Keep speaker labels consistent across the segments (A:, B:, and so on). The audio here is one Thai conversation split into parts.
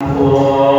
A: 我。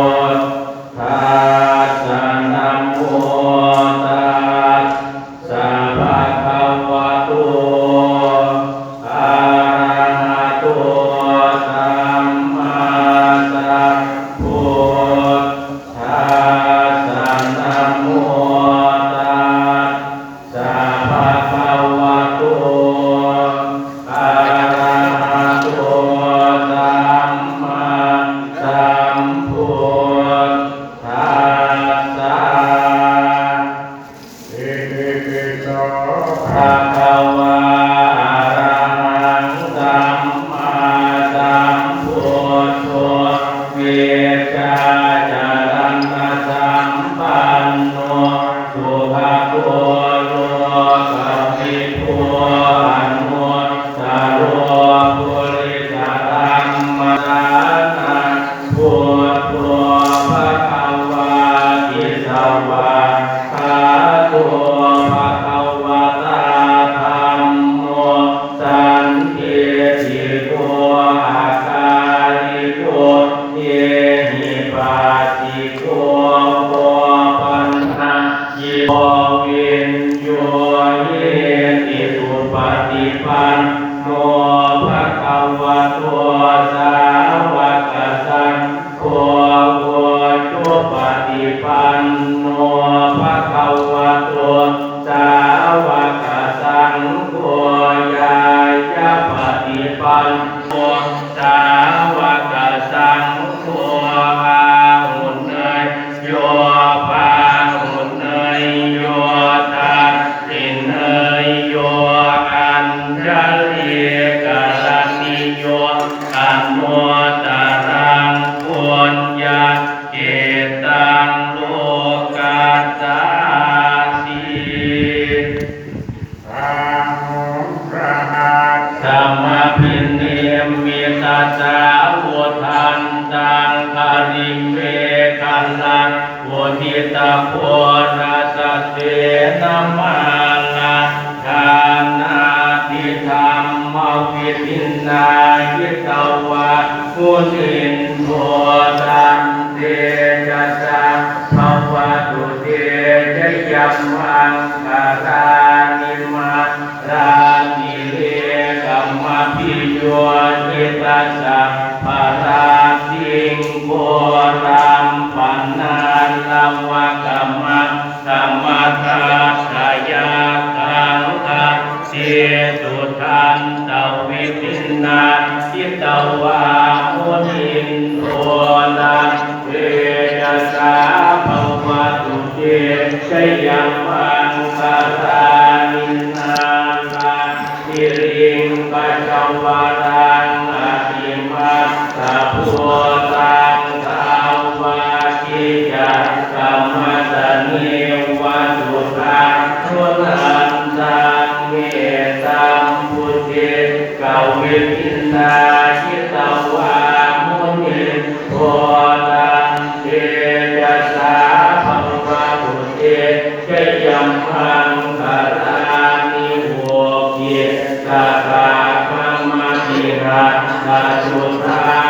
A: ปฏิปันโนภะคะวะโต Señor, a nosotros. สินโพธังเตจัสสะภวตุเตจยัมังกะร สัพตาวาคิจัตตมสเนวัสุตังทุตังตังเมตังพุทธิกาวิปินนาคิตวามุนิโพตังยาภัภะพุทธิเจยัมพังคารามิโหกิตาคา Thank
B: you.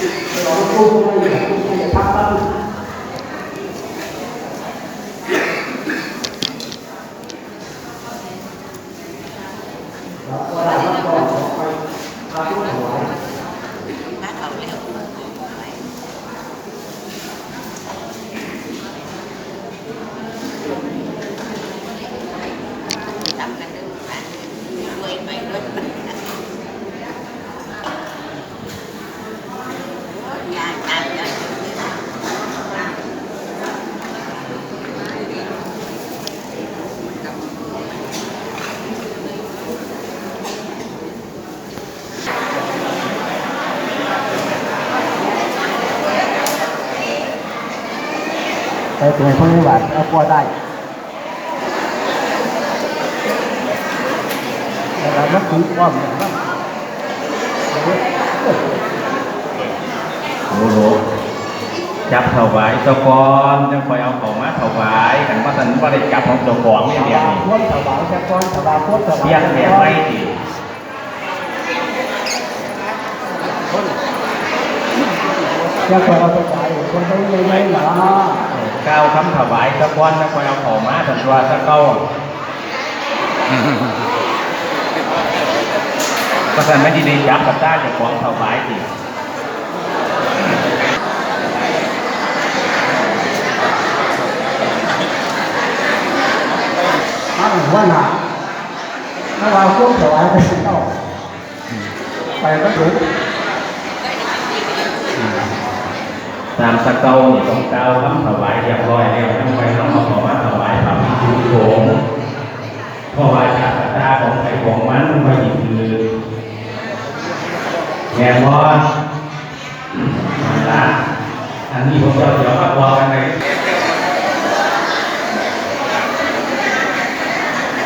B: Rồi cô này, cô này thắc mắc ไปตัวคนนี้ว่าเอาพอได้แล้วก็ถือความเนี่ยนะ
A: โอ้โหจับถวายเจ้าก่อนจะคอยเอาของมาถวายกันว่าสันว่าได้จับของเจ้าของเนี่ยเดียวนี่
B: พ้นสบายต่ก่อนสบายพ้นสบาย
A: เพียงแค่ไม่ดี
B: จ้าของเราสบายคนไปเลยไม่หรอ
A: ก้าวคำถวายเจ้าก่อนจะคอยเอาของมาสันว่าเจ้าเก้าว่าสันไม่ดีด้จับกับต้าจ้าของถวายสิ
B: อ้าวว่าหนาถ้าเราพ้นสบายไปสิเจ้าไปก็ถูก
A: ตามสเกานี่ต้องเก้าวคำถวายเรียบร้อยแล้วทั้งไปต้องเอาของมาถวายพระพิจุโขงเพราะว่าจากตาของใครของมันมาหยิบคือแง่บอสนั่นละอันนี้ผมจะเดี๋ยวมาบอกกันเลย